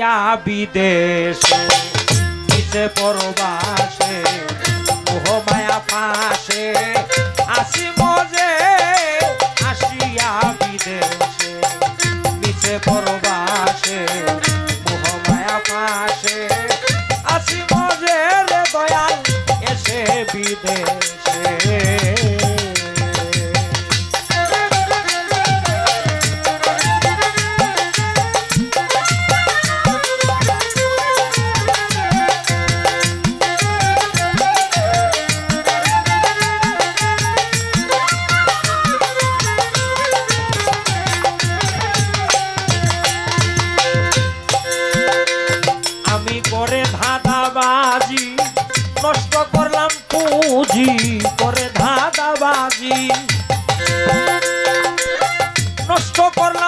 আসিয়া বিদেশে নিচে পরবাসে ধাঁধাবাজি নষ্ট করলাম পুঁজি করে ধাঁধাবাজি। নষ্ট করলাম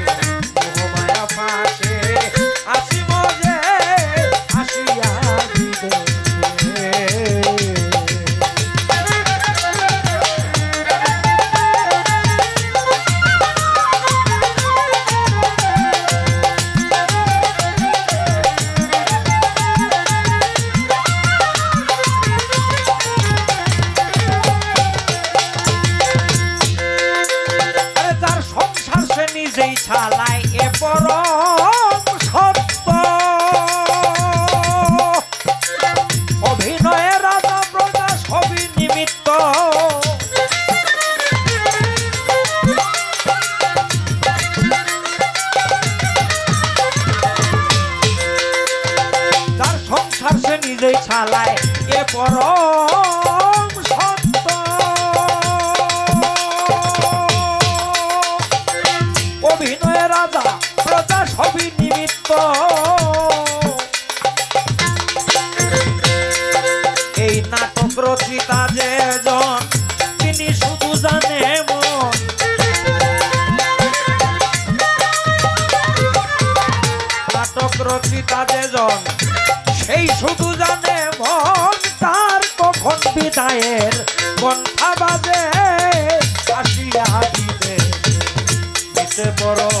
চালায় এ পরম সত্য। অভিনয়ে রাজা প্রজা সবই নিমিত্ত। যার সংসার সে নিজেই চালায় এ পরম এই নাটক রচিতা যে জন, তিনি শুধু জানে মন। নাটক রচিতা যে জন, সেই শুধু জানে মন। তার কখন বিদায়ের কণ্ঠা বাজে, আসিয়া দিতে বড়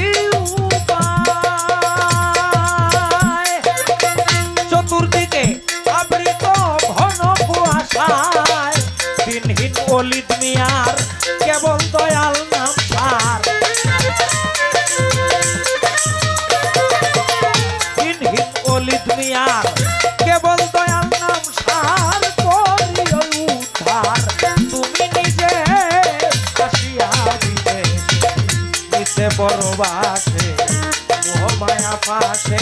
মিয়ার কেবল দয়াল নাম মিয়ার কেবল দয়াল নাম সার করি ওই উদ্ধার। তুমি নিজে দিতে নিতে বড়বাসে মোহমায়া পাশে।